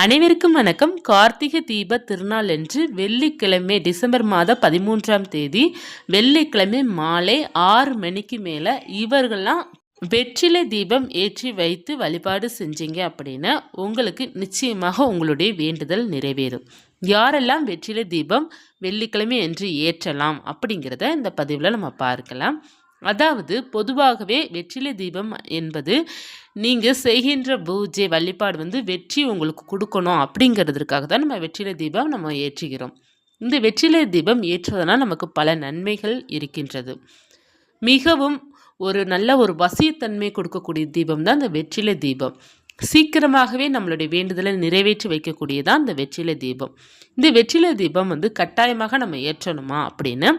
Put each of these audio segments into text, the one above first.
அனைவருக்கும் வணக்கம். கார்த்திகை தீப திருநாள் என்று வெள்ளிக்கிழமை டிசம்பர் மாதம் பதிமூன்றாம் தேதி வெள்ளிக்கிழமை மாலை ஆறு மணிக்கு மேலே இவர்கள்லாம் வெற்றிலை தீபம் ஏற்றி வைத்து வழிபாடு செஞ்சீங்க அப்படின்னா உங்களுக்கு நிச்சயமாக உங்களுடைய வேண்டுதல் நிறைவேறும். யாரெல்லாம் வெற்றிலை தீபம் வெள்ளிக்கிழமை என்று ஏற்றலாம் அப்படிங்கிறத இந்த பதிவில் நம்ம பார்க்கலாம். அதாவது பொதுவாகவே வெற்றிலை தீபம் என்பது நீங்கள் செய்கின்ற பூஜை வழிபாடு வந்து வெற்றி உங்களுக்கு கொடுக்கணும் அப்படிங்கிறதுக்காக தான் நம்ம வெற்றிலை தீபம் நம்ம ஏற்றுகிறோம். இந்த வெற்றிலை தீபம் ஏற்றுவதனால் நமக்கு பல நன்மைகள் இருக்கின்றது. மிகவும் ஒரு நல்ல ஒரு வசியத்தன்மை கொடுக்கக்கூடிய தீபம் தான் இந்த வெற்றிலை தீபம். சீக்கிரமாகவே நம்மளுடைய வேண்டுதலை நிறைவேற்றி வைக்கக்கூடியதான் இந்த வெற்றிலை தீபம். இந்த வெற்றிலை தீபம் வந்து கட்டாயமாக நம்ம ஏற்றணுமா அப்படின்னு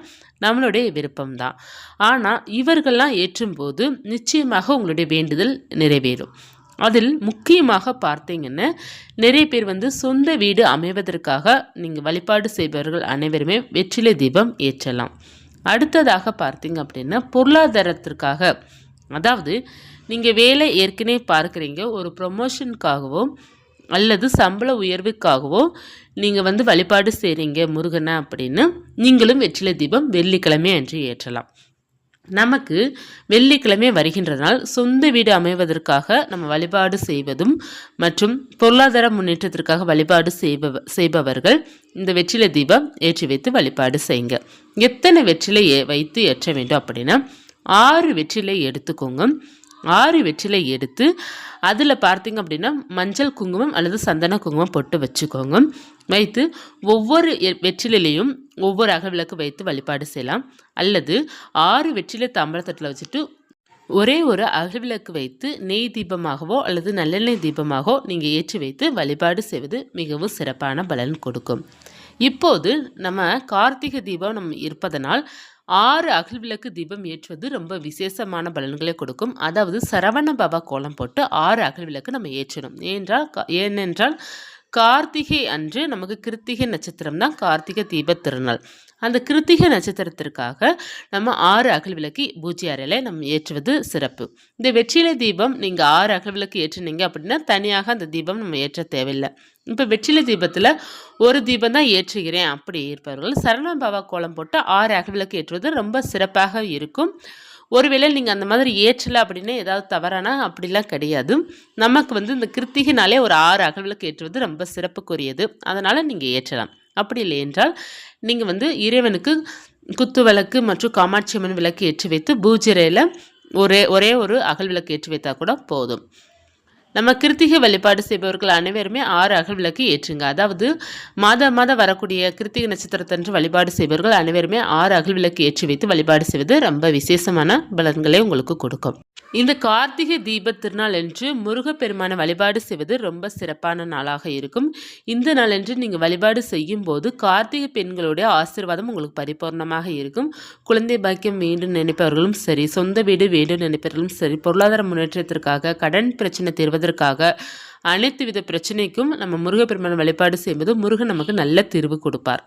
நம்மளுடைய விருப்பம்தான். ஆனால் இவர்கள்லாம் ஏற்றும்போது நிச்சயமாக உங்களுடைய வேண்டுதல் நிறைவேறும். அதில் முக்கியமாக பார்த்தீங்கன்னா நிறைய பேர் வந்து சொந்த வீடு அமைவதற்காக நீங்கள் வழிபாடு செய்பவர்கள் அனைவருமே வெற்றிலை தீபம் ஏற்றலாம். அடுத்ததாக பார்த்தீங்க அப்படின்னா பொருளாதாரத்திற்காக அதாவது நீங்கள் வேலை ஏற்கனவே பார்க்குறீங்க. ஒரு ப்ரொமோஷனுக்காகவோ அல்லது சம்பள உயர்வுக்காகவோ நீங்கள் வந்து வழிபாடு செய்கிறீங்க முருகனை அப்படின்னு நீங்களும் வெற்றிலை தீபம் வெள்ளிக்கிழமை அன்று ஏற்றலாம். நமக்கு வெள்ளிக்கிழமை வருகின்றனால் சொந்த வீடு அமைவதற்காக நம்ம வழிபாடு செய்வதும் மற்றும் பொருளாதார முன்னேற்றத்திற்காக வழிபாடு செய்பவ செய்பவர்கள் இந்த வெற்றிலை தீபம் ஏற்றி வைத்து வழிபாடு செய்யுங்க. எத்தனை வெற்றிலை ஏ வைத்து ஏற்ற வேண்டும் அப்படின்னா ஆறு வெற்றிலை எடுத்துக்கோங்க. ஆறு வெற்றிலை எடுத்து அதில் பார்த்தீங்க அப்படின்னா மஞ்சள் குங்குமம் அல்லது சந்தன குங்குமம் போட்டு வச்சுக்கோங்க. வைத்து ஒவ்வொரு எ- ஒவ்வொரு அகவிளக்கு வைத்து வழிபாடு செய்யலாம். அல்லது ஆறு வெற்றிலை தாம்பரத்தட்டில் வச்சுட்டு ஒரே ஒரு அகவிளக்கு வைத்து நெய் தீபமாகவோ அல்லது நல்லெண்ணெய் தீபமாகவோ நீங்கள் ஏற்றி வைத்து வழிபாடு செய்வது மிகவும் சிறப்பான பலன் கொடுக்கும். இப்போது நம்ம கார்த்திகை தீபம் நம்ம இருப்பதனால் ஆறு அகல் விளக்கு தீபம் ஏற்றுவது ரொம்ப விசேஷமான பலன்களை கொடுக்கும். அதாவது சரவண பாபா கோலம் போட்டு ஆறு அகல் விளக்கு நம்ம ஏற்றணும். ஏனென்றால் ஏனென்றால் கார்த்திகை அன்று நமக்கு கிருத்திகை நட்சத்திரம் தான் கார்த்திகை தீப திருநாள். அந்த கிருத்திகை நட்சத்திரத்திற்காக நம்ம ஆறு அகல் விளக்கு பூஜை அறையில் நம்ம ஏற்றுவது சிறப்பு. இந்த வெற்றிலை தீபம் நீங்கள் ஆறு அகல் விளக்கு ஏற்றுனீங்க அப்படின்னா தனியாக அந்த தீபம் நம்ம ஏற்ற தேவையில்லை. இப்போ வெற்றிலை தீபத்தில் ஒரு தீபம் தான் ஏற்றுகிறேன் அப்படி இருப்பவர்கள் சரண பாபா கோலம் போட்டு ஆறு அகல் விளக்கு ஏற்றுவது ரொம்ப சிறப்பாக இருக்கும். ஒருவேளை நீங்கள் அந்த மாதிரி ஏற்றலை அப்படின்னா ஏதாவது தவறானா? அப்படிலாம் கிடையாது. நமக்கு வந்து இந்த கிருத்திகினாலே ஒரு ஆறு அகல் விளக்கு ஏற்றுவது ரொம்ப சிறப்புக்குரியது. அதனால் நீங்கள் ஏற்றலாம். அப்படி இல்லை என்றால் நீங்கள் வந்து இறைவனுக்கு குத்து விளக்கு மற்றும் காமாட்சி அம்மன் விளக்கு ஏற்றி வைத்து பூஜையில் ஒரே ஒரே ஒரு அகல் விளக்கு ஏற்றி வைத்தா கூட போதும். நம்ம கிருத்திகை வழிபாடு செய்பவர்கள் அனைவருமே ஆறு அகல் விளக்கு ஏற்றுங்க. அதாவது மாத மாதம் வரக்கூடிய கிருத்திகை நட்சத்திரத்தன்று வழிபாடு செய்பவர்கள் அனைவருமே ஆறு அகல் விளக்கு ஏற்றி வைத்து வழிபாடு செய்வது ரொம்ப விசேஷமான பலன்களை உங்களுக்கு கொடுக்கும். இந்த கார்த்திகை தீப திருநாள் என்று முருகப்பெருமான வழிபாடு செய்வது ரொம்ப சிறப்பான நாளாக இருக்கும். இந்த நாளன்று நீங்கள் வழிபாடு செய்யும் போது கார்த்திகை பெண்களுடைய ஆசீர்வாதம் உங்களுக்கு பரிபூர்ணமாக இருக்கும். குழந்தை பாக்கியம் வேண்டும் நினைப்பவர்களும் சரி சொந்த வீடு வேண்டும் நினைப்பவர்களும் சரி பொருளாதார முன்னேற்றத்திற்காக கடன் பிரச்சனை அதற்காக அனைத்து வித பிரச்சனைக்கும் நம்ம முருகப்பெருமான் வழிபாடு செய்வது முருகன் நமக்கு நல்ல தீர்வு கொடுப்பார்.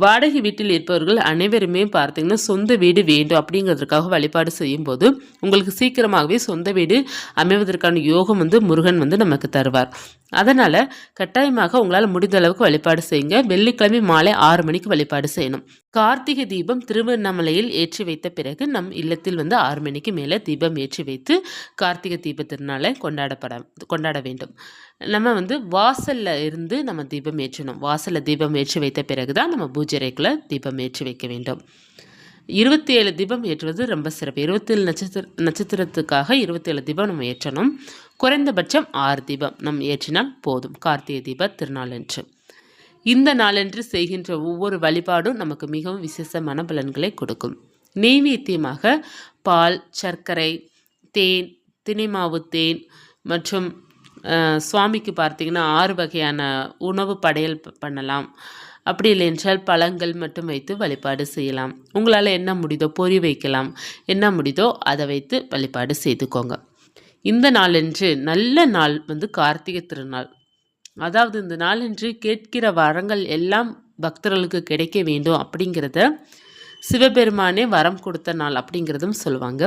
வாடகை வீட்டில் இருப்பவர்கள் அனைவருமே பார்த்தீங்கன்னா சொந்த வீடு வேண்டும் அப்படிங்கிறதுக்காக வழிபாடு செய்யும்போது உங்களுக்கு சீக்கிரமாகவே சொந்த வீடு அமைவதற்கான யோகம் வந்து முருகன் வந்து நமக்கு தருவார். அதனால் கட்டாயமாக உங்களால் முடிந்த அளவுக்கு வழிபாடு செய்யுங்க. வெள்ளிக்கிழமை மாலை ஆறு மணிக்கு வழிபாடு செய்யணும். கார்த்திகை தீபம் திருவண்ணாமலையில் ஏற்றி வைத்த பிறகு நம் இல்லத்தில் வந்து ஆறு மணிக்கு மேலே தீபம் ஏற்றி வைத்து கார்த்திகை தீப திருநாளை கொண்டாடப்பட கொண்டாட வேண்டும். நம்ம வந்து வாசலில் இருந்து நம்ம தீபம் ஏற்றணும். வாசலில் தீபம் ஏற்றி வைத்த பிறகு தான் நம்ம பூஜை தீபம் ஏற்றி வைக்க வேண்டும். இருபத்தி ஏழு தீபம் ஏற்றுவது ரொம்ப சிறப்பு. இருபத்தேழு நட்சத்திர நட்சத்திரத்துக்காக இருபத்தேழு தீபம் நம்ம ஏற்றணும். குறைந்தபட்சம் ஆறு தீபம் நம்ம ஏற்றினால் போதும். கார்த்திகை தீப திருநாளன்று. இந்த நாளன்று செய்கின்ற ஒவ்வொரு வழிபாடும் நமக்கு மிகவும் விசேஷமான பலன்களை கொடுக்கும். நெய்வேத்தியமாக பால் சர்க்கரை தேன் தினைமாவு தேன் மற்றும் சுவாமிக்கு பார்த்திங்கன்னா ஆறு வகையான உணவு படையல் ப- பண்ணலாம். அப்படி இல்லை என்றால் பழங்கள் மட்டும் வைத்து வழிபாடு செய்யலாம். உங்களால் என்ன முடியுதோ பொறி வைக்கலாம். என்ன முடியுதோ அதை வைத்து வழிபாடு செய்துக்கோங்க. இந்த நாளன்று நல்ல நாள் வந்து கார்த்திகை திருநாள். அதாவது இந்த நாளன்று கேட்கிற வரங்கள் எல்லாம் பக்தர்களுக்கு கிடைக்க வேண்டும் அப்படிங்கிறத சிவபெருமானே வரம் கொடுத்த நாள் அப்படிங்கிறதும் சொல்லுவாங்க.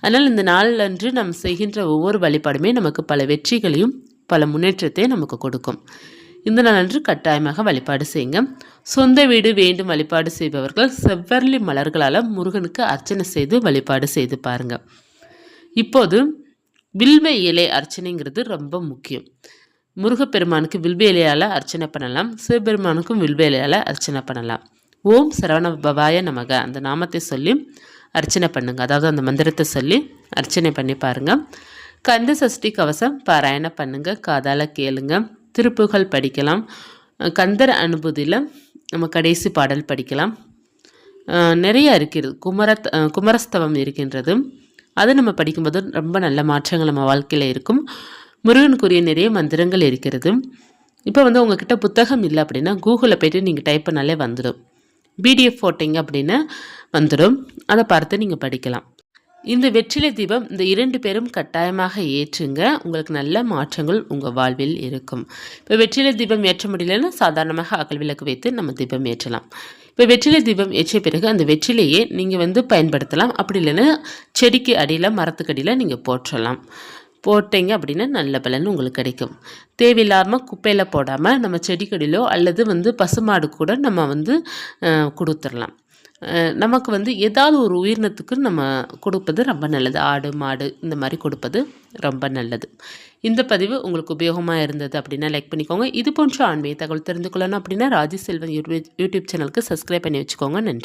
அதனால் இந்த நாள் அன்று நாம் செய்கின்ற ஒவ்வொரு வழிபாடுமே நமக்கு பல வெற்றிகளையும் பல முன்னேற்றத்தை நமக்கு கொடுக்கும். இந்த நாள் அன்று கட்டாயமாக வழிபாடு செய்யுங்க. சொந்த வீடு வேண்டும் வழிபாடு செய்பவர்கள் செவ்வரளி மலர்களால் முருகனுக்கு அர்ச்சனை செய்து வழிபாடு செய்து பாருங்க. இப்போது வில்வ இலை அர்ச்சனைங்கிறது ரொம்ப முக்கியம். முருகப்பெருமானுக்கு வில்வ இலையால் அர்ச்சனை பண்ணலாம். சிவபெருமானுக்கும் வில்வ இலையால் அர்ச்சனை பண்ணலாம். ஓம் சரவண பவாய நமக. அந்த நாமத்தை சொல்லி அர்ச்சனை பண்ணுங்க. அதாவது அந்த மந்திரத்தை சொல்லி அர்ச்சனை பண்ணி பாருங்க. கந்த சஷ்டி கவசம் பாராயணம் பண்ணுங்க. காதால கேளுங்க. திருப்புகள் படிக்கலாம். கந்தர் அனுபூதியில் நம்ம கடைசி பாடல் படிக்கலாம். நிறைய இருக்கிறது. குமரத் குமரஸ்தவம் இருக்கின்றது. அது நம்ம படிக்கும்போது ரொம்ப நல்ல மாற்றங்கள் நம்ம வாழ்க்கையில் இருக்கும். முருகனுக்குரிய நிறைய மந்திரங்கள் இருக்கிறது. இப்போ வந்து உங்ககிட்ட புத்தகம் இல்லை அப்படின்னா கூகுளில் போய்ட்டு நீங்கள் டைப் பண்ணாலே வந்துடும். பிடிஎஃப் போட்டிங்க அப்படின்னு வந்துடும். அதை பார்த்து நீங்கள் படிக்கலாம். இந்த வெற்றிலை தீபம் இந்த இரண்டு பேரும் கட்டாயமாக ஏற்றுங்க. உங்களுக்கு நல்ல மாற்றங்கள் உங்கள் வாழ்வில் இருக்கும். இப்போ வெற்றிலை தீபம் ஏற்ற முடியலன்னா சாதாரணமாக அகல் விளக்கு வைத்து நம்ம தீபம் ஏற்றலாம். இப்போ வெற்றிலை தீபம் ஏற்றிய பிறகு அந்த வெற்றிலையே நீங்கள் வந்து பயன்படுத்தலாம். அப்படி இல்லைன்னா செடிக்கு அடியில் மரத்துக்கு அடியில் நீங்கள் போற்றலாம். போட்டீங்க அப்படின்னா நல்ல பலன் உங்களுக்கு கிடைக்கும் தேவையில்லாமல் குப்பையில் போடாமல் நம்ம செடிக்கடியிலோ அல்லது வந்து பசுமாடு கூட நம்ம வந்து கொடுத்துடலாம் நமக்கு வந்து ஏதாவது ஒரு உயிரினத்துக்கு நம்ம கொடுப்பது ரொம்ப நல்லது ஆடு மாடு இந்த மாதிரி கொடுப்பது ரொம்ப நல்லது இந்த பதிவு உங்களுக்கு உபயோகமாக இருந்தது அப்படின்னா லைக் பண்ணிக்கோங்க இது போன்ற ஆன்மீக தகவல் தெரிந்து கொள்ளணும் அப்படின்னா ராஜி செல்வன் யூடியூப் யூடியூப் சேனலுக்கு சப்ஸ்கிரைப் பண்ணி வச்சுக்கோங்க நன்றி